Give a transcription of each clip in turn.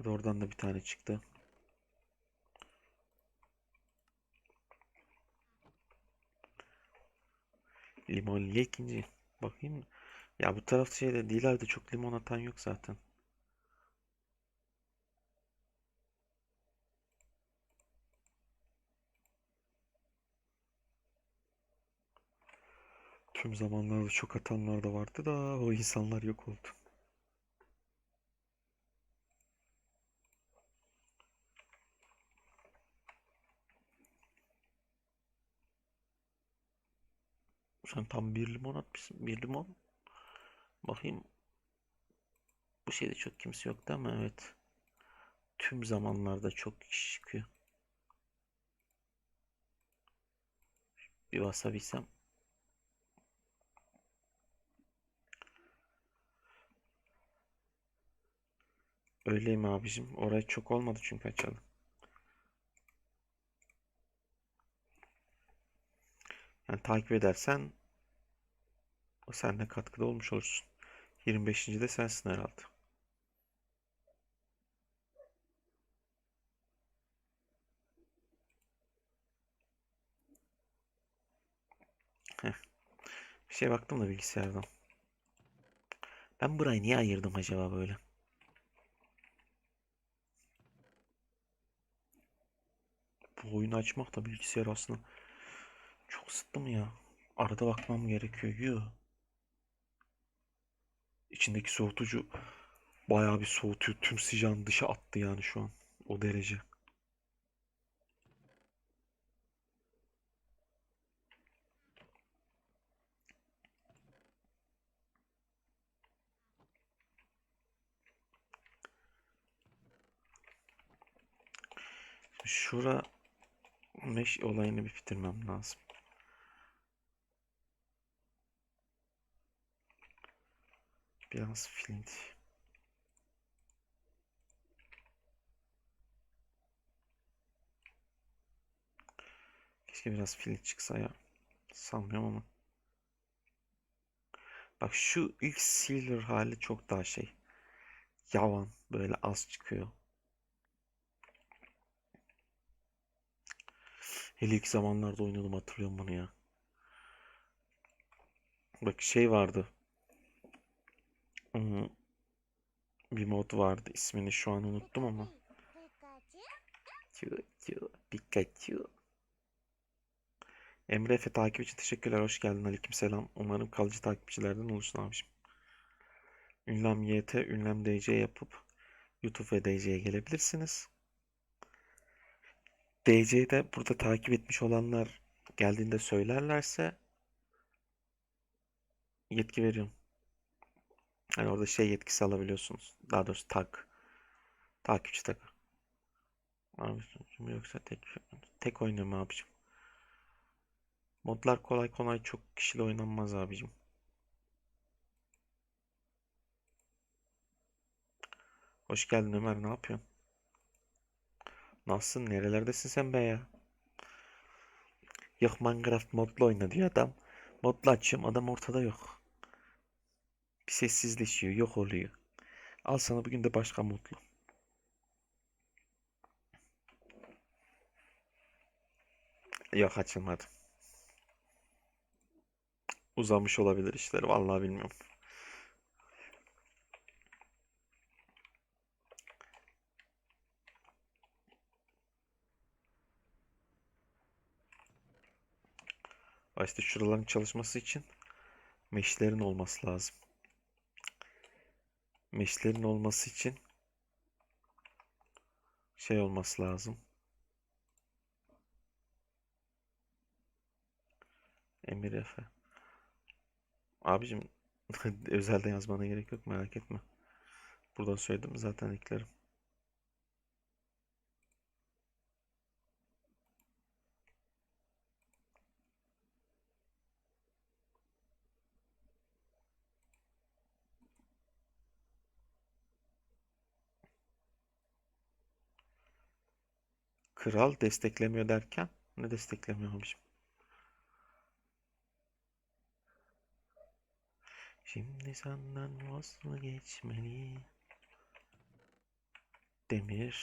Hadi oradan da bir tane çıktı. Limon ikinci. Bakayım. Ya bu taraf şeyde Dilar'da çok limon atan yok zaten. Tüm zamanlarda çok atanlar da vardı da o insanlar yok oldu. Sen tam bir limon atmışsın. Bir limon. Bakayım. Bu şeyde çok kimse yok değil mi? Evet. Tüm zamanlarda çok kişi çıkıyor. Bir basabilsem. Öyleyim abicim. Oraya çok olmadı çünkü açalım. Yani takip edersen sen de katkıda olmuş olursun. 25. de sensin herhalde. Heh. Bir şey baktım da bilgisayardan. Ben burayı niye ayırdım acaba böyle? Bu oyunu açmak da bilgisayar aslında çok sıktı mı ya? Arada bakmam gerekiyor. Yuh. İçindeki soğutucu bayağı bir soğutuyor. Tüm sıcağını dışa attı yani şu an. O derece. Şura mesh olayını bir bitirmem lazım. Biraz flint. Keşke biraz flint çıksa ya. Sanmıyorum ama. Bak şu ilk silver hali çok daha şey. Yavan böyle az çıkıyor. Hele ilk zamanlarda oynadım hatırlıyorum bunu ya. Bak şey vardı. Bir mod vardı. ismini şu an unuttum ama. Pikachu. Emre Efe takip için teşekkürler. Hoş geldin. Aleykümselam. Umarım kalıcı takipçilerden olursun abiciğim. Ünlem YT, Ünlem DC yapıp YouTube ve DC'ye gelebilirsiniz. DC'de burada takip etmiş olanlar geldiğinde söylerlerse yetki veriyorum. Yani orada şey yetkisi alabiliyorsunuz. Daha doğrusu tag. Takipçi tagı. Abicim yoksa tek tek oynuyorum abicim. Modlar kolay kolay çok kişiyle oynanmaz abicim. Hoş geldin Ömer ne yapıyorsun? Nasılsın? Nerelerdesin sen be ya? Yok Minecraft modlu oyna diyor adam. Modlu açıyorum adam ortada yok. Sessizleşiyor yok oluyor. Al sana bugün de başka modlu. Yok açılmadı. Uzamış olabilir işler. Vallahi bilmiyorum. Ha İşte şuraların çalışması için meşlerin olması lazım. Meşlerin olması için şey olması lazım. Emir Efe. Abicim özelden yazmana gerek yok merak etme. Buradan söyledim zaten eklerim. Kral desteklemiyor derken ne desteklemiyor abicim? Şimdi senden vazgeçmeli. Demir.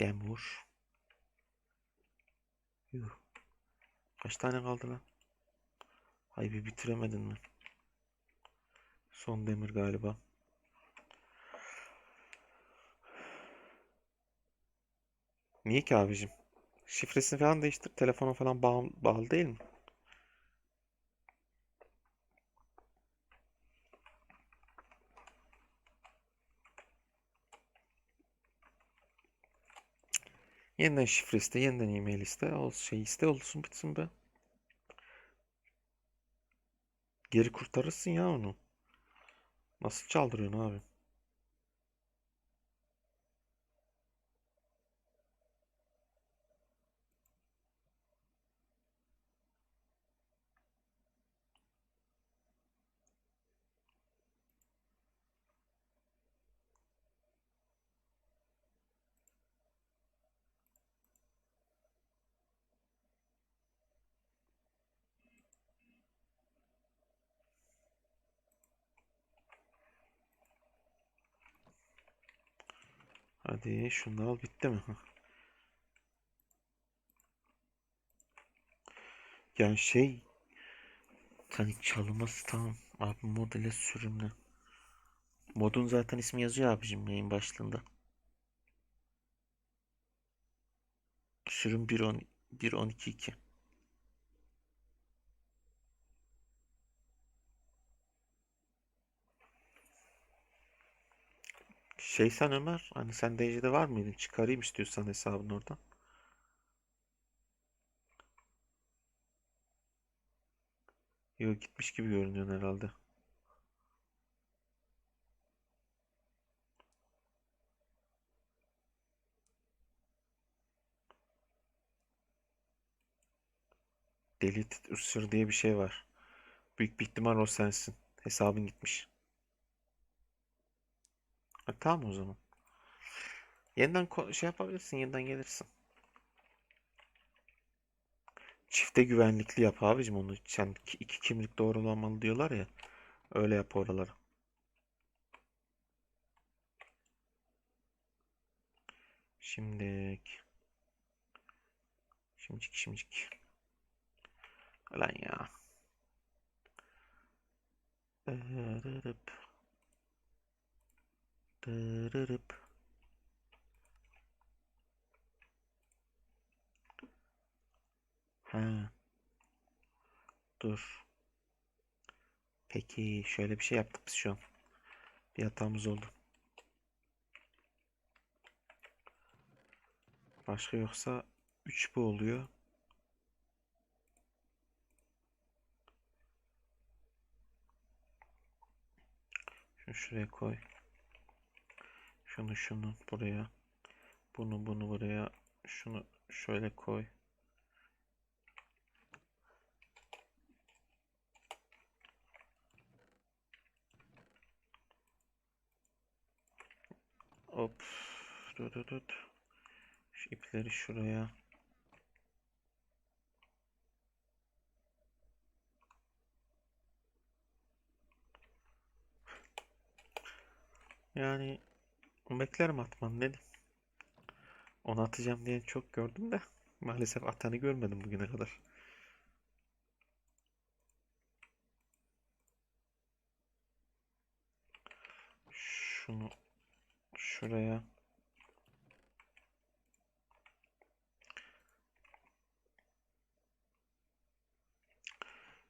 Demir. Yuh. Kaç tane kaldı lan? Ay bir bitiremedin mi? Son demir galiba. Niye ki abicim? Şifresini falan değiştir. Telefona falan bağlı, bağlı değil mi? Yeniden şifre iste, yeniden e-mail iste, olsun şey iste olsun bitsin be. Geri kurtarırsın ya onu. Nasıl çaldırıyorsun abi? Hadi şunu al bitti mi? Yani şey hani çalınması tamam. Abi mod ile sürümle. Modun zaten ismi yazıyor abicim yayın başlığında. Sürüm 1.10 1.12.2 Şey sen Ömer hani sen DC'de var mıydın? Çıkarayım istiyorsan hesabını oradan. Yok gitmiş gibi görünüyor herhalde. Deleted user diye bir şey var. Büyük bir ihtimal o sensin. Hesabın gitmiş. Ha, tamam o zaman. Yeniden şey yapabilirsin, yeniden gelirsin. Çifte güvenlikli yap abicim onu. Sen ki- iki kimlik doğrulamalı diyorlar ya. Öyle yap oraları. Şimdik. Şimdicik şimdicik. Lan ya. Dırırıp. Dırırıp. Ha. Dur. Peki şöyle bir şey yaptık biz şu an. Bir hatamız oldu. Başka yoksa 3 bu oluyor. Şunu şuraya koy. Şunu şunu buraya. Bunu bunu buraya. Şunu şöyle koy. Hop. Dur dur dur. Şu ipleri şuraya. Yani beklerim atman dedim. Onu atacağım diye çok gördüm de maalesef atanı görmedim bugüne kadar. Şunu şuraya.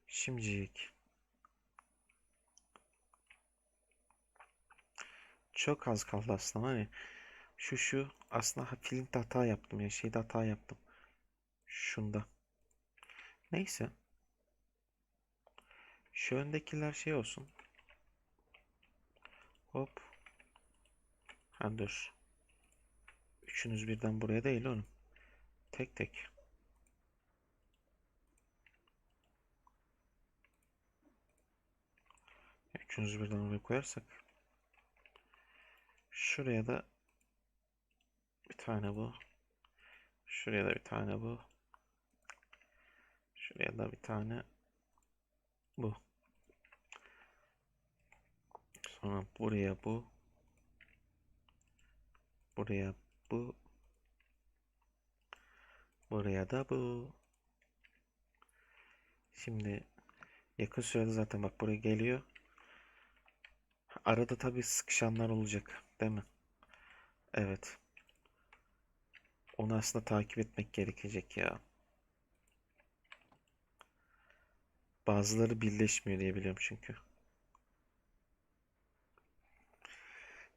Şimdilik. Çok az kaldı aslında hani. Şu şu aslında flint hata yaptım ya şeyde hata yaptım. Şunda. Neyse. Şu öndekiler şey olsun. Hop. Ha dur. Üçünüz birden buraya değil oğlum. Tek tek. Üçünüz birden oraya koyarsak. Şuraya da bir tane bu. Şuraya da bir tane bu. Şuraya da bir tane bu. Sonra buraya bu. Buraya bu. Buraya da bu. Şimdi yakın sürede zaten bak buraya geliyor. Arada tabii sıkışanlar olacak, değil mi? Evet. Onu aslında takip etmek gerekecek ya. Bazıları birleşmiyor diye biliyorum çünkü.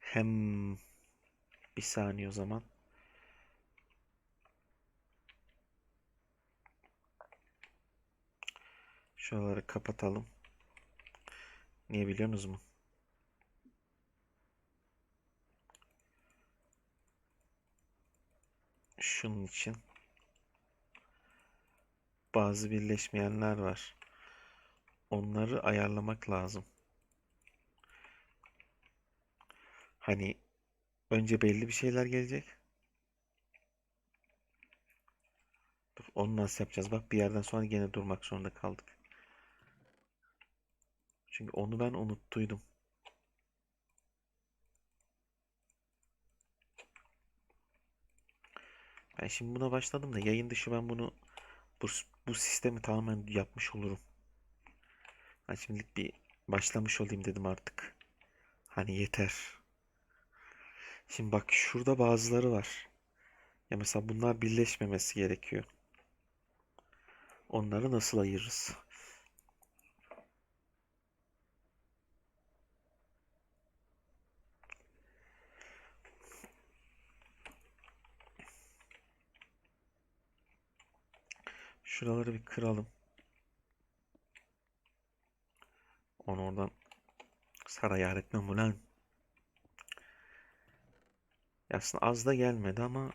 Hem bir saniye o zaman. Şuraları kapatalım. Niye biliyorsunuz mu? Şunun için. Bazı birleşmeyenler var. Onları ayarlamak lazım. Hani önce belli bir şeyler gelecek. Onu nasıl yapacağız? Bak bir yerden sonra gene durmak zorunda kaldık. Çünkü onu ben unuttuydum. Ben şimdi buna başladım da yayın dışı ben bunu bu, bu sistemi tamamen yapmış olurum. Ben şimdilik bir başlamış olayım dedim artık. Hani yeter. Şimdi bak şurada bazıları var. Ya mesela bunlar birleşmemesi gerekiyor. Onları nasıl ayırırız? Şuraları bir kıralım. Onu oradan saraya etmem ulan. Ya Aslında az da gelmedi ama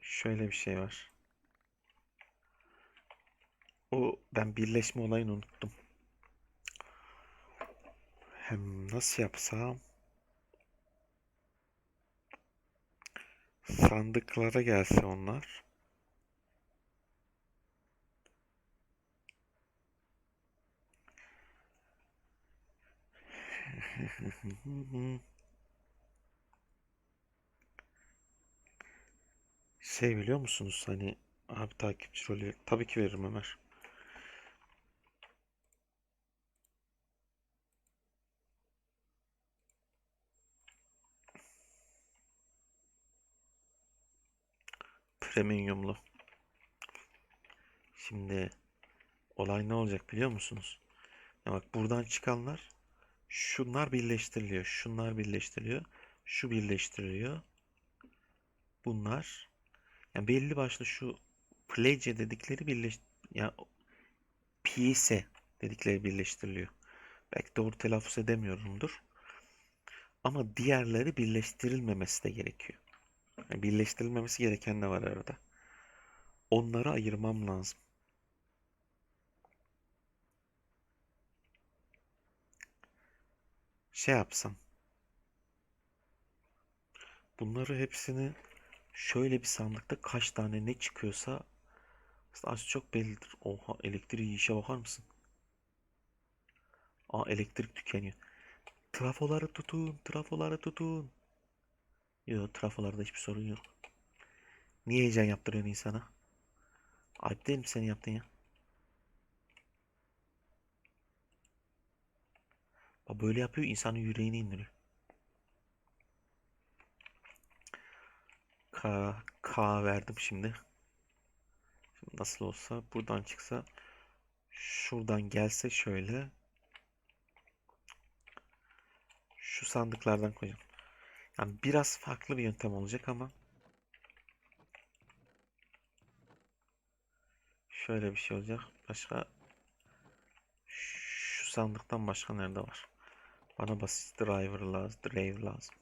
şöyle bir şey var. O ben birleşme olayını unuttum. Hem nasıl yapsam? Sandıklara gelse onlar. Şey biliyor musunuz hani abi takipçi rolü tabii ki veririm Ömer. Premiumlu. Şimdi olay ne olacak biliyor musunuz? Ya bak buradan çıkanlar şunlar birleştiriliyor. Şunlar birleştiriliyor. Şu birleştiriliyor. Bunlar yani belli başlı şu plece dedikleri birleş ya piyese dedikleri birleştiriliyor. Belki doğru telaffuz edemiyorumdur. Ama diğerleri birleştirilmemesi de gerekiyor. Birleştirilmemesi gereken de var arada. Onları ayırmam lazım. Şey yapsam. Bunları hepsini şöyle bir sandıkta kaç tane ne çıkıyorsa az çok bellidir. Oha elektriği işe bakar mısın? Aa elektrik tükeniyor. Trafoları tutun, trafoları tutun. Yok trafolarda hiçbir sorun yok. Niye heyecan yaptırıyorsun insana? Ayıp değil mi senin yaptın ya? Bak böyle yapıyor insanın yüreğini indiriyor. K, K verdim şimdi. Şimdi nasıl olsa buradan çıksa şuradan gelse şöyle şu sandıklardan koyacağım. Yani biraz farklı bir yöntem olacak ama şöyle bir şey olacak. Başka şu sandıktan başka nerede var? Bana basit driver lazım, driver lazım.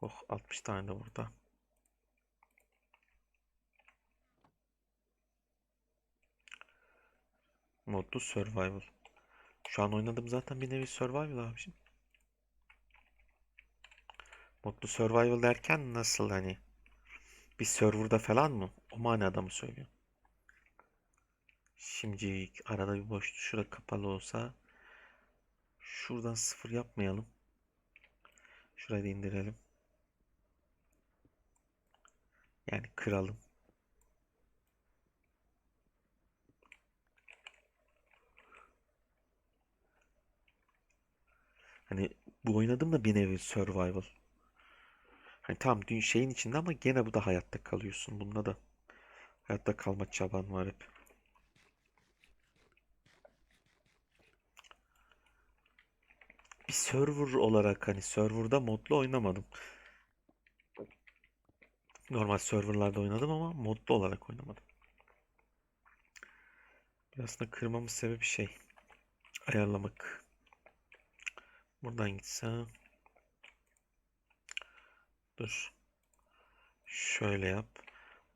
Oh 60 tane de burada. Modlu survival. Şu an oynadım zaten bir nevi survival abiciğim. Modlu survival derken nasıl hani? Bir serverda falan mı? O manada mı söylüyor? Şimdi arada bir boşluk şura kapalı olsa şuradan sıfır yapmayalım. Şurayı da indirelim. Yani kıralım. Hani bu oynadığım da bir nevi survival. Hani tam dün şeyin içinde ama gene bu da hayatta kalıyorsun. Bunda da hayatta kalma çaban var hep. Bir server olarak hani serverda modlu oynamadım. Normal serverlarda oynadım ama modlu olarak oynamadım. Aslında kırmamın sebebi şey ayarlamak. Buradan gitsem dur. Şöyle yap.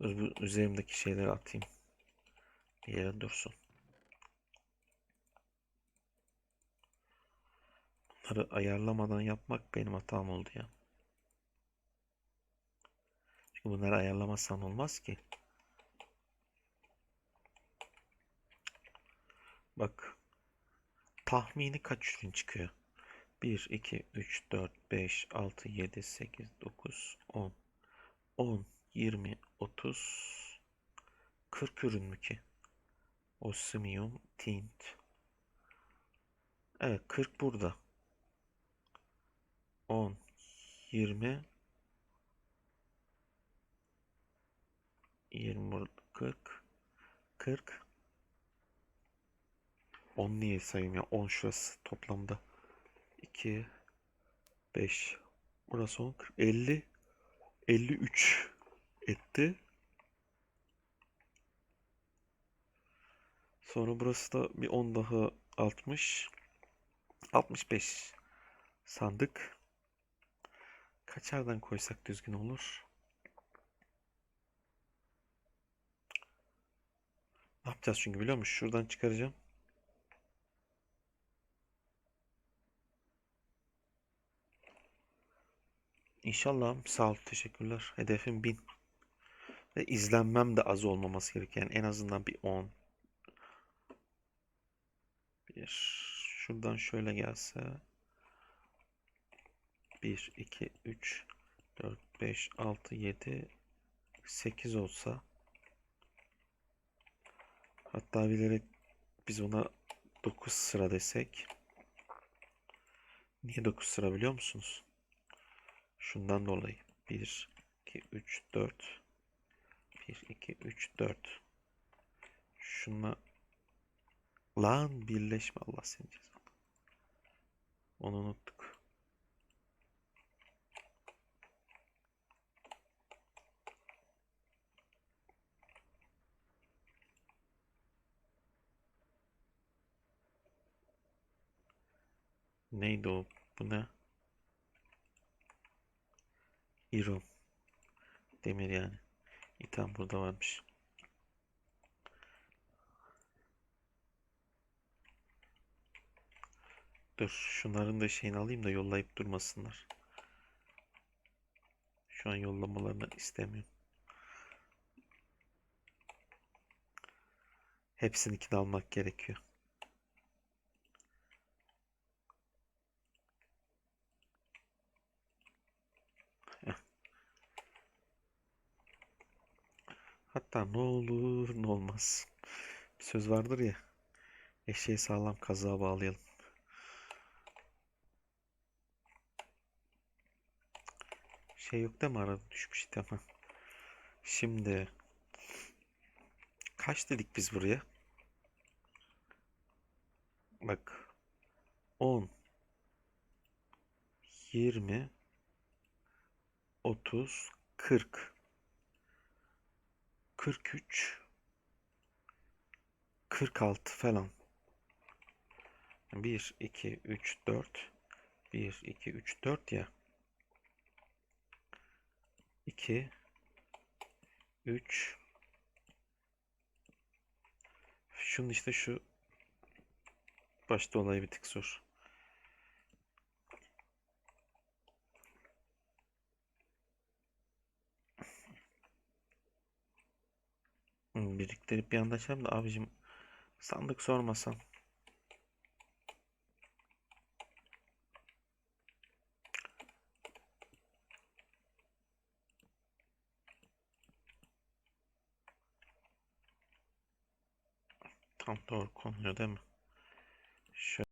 Dur, bu üzerimdeki şeyleri atayım. Bir yere dursun. Bunları ayarlamadan yapmak benim hatam oldu ya. Çünkü bunları ayarlamazsan olmaz ki. Bak. Tahmini kaç ürün çıkıyor? 1, 2, 3, 4, 5, 6, 7, 8, 9, 10. 10, 20, 30, 40 ürün mü ki? Osmium Tint. Evet 40 burada. 10, 20, 20 burada 40, 40. 10 niye sayayım ya? 10 şurası toplamda. 2, 5. Burası 10, 40, 50, 53 etti. Sonra burası da bir 10 daha 60. 65 sandık. Kaçardan koysak düzgün olur? Ne yapacağız çünkü biliyor musun? Şuradan çıkaracağım. İnşallah sağ ol teşekkürler. Hedefim 1000. Ve izlenmem de az olmaması gereken en azından bir 10. Bir şuradan şöyle gelse 1 2 3 4 5 6 7 8 olsa hatta bilerek biz ona 9 sıra desek niye 9 sıra biliyor musunuz? Şundan dolayı 1 2 3 4 1 2 3 4 Şunla lan birleşme Allah seni cezanı. Onu unuttuk. Neydi o? Bu ne? İrom. Demir yani. İtham burada varmış. Dur şunların da şeyini alayım da yollayıp durmasınlar. Şu an yollamalarını istemiyorum. Hepsini de almak gerekiyor. Hatta ne olur ne olmaz. Bir söz vardır ya. Eşeği sağlam kazığa bağlayalım. Şey yok değil mi arada düşmüş tamam. Şimdi kaç dedik biz buraya? Bak 10 20 30 40 43 46 falan. 1 2 3 4 1 2 3 4 ya. 2 3 Şunun işte şu başta olayı bir tık zor. Biriktirip bir anda açalım da abicim sandık sormasan. Tam doğru konuyor değil mi? Şöyle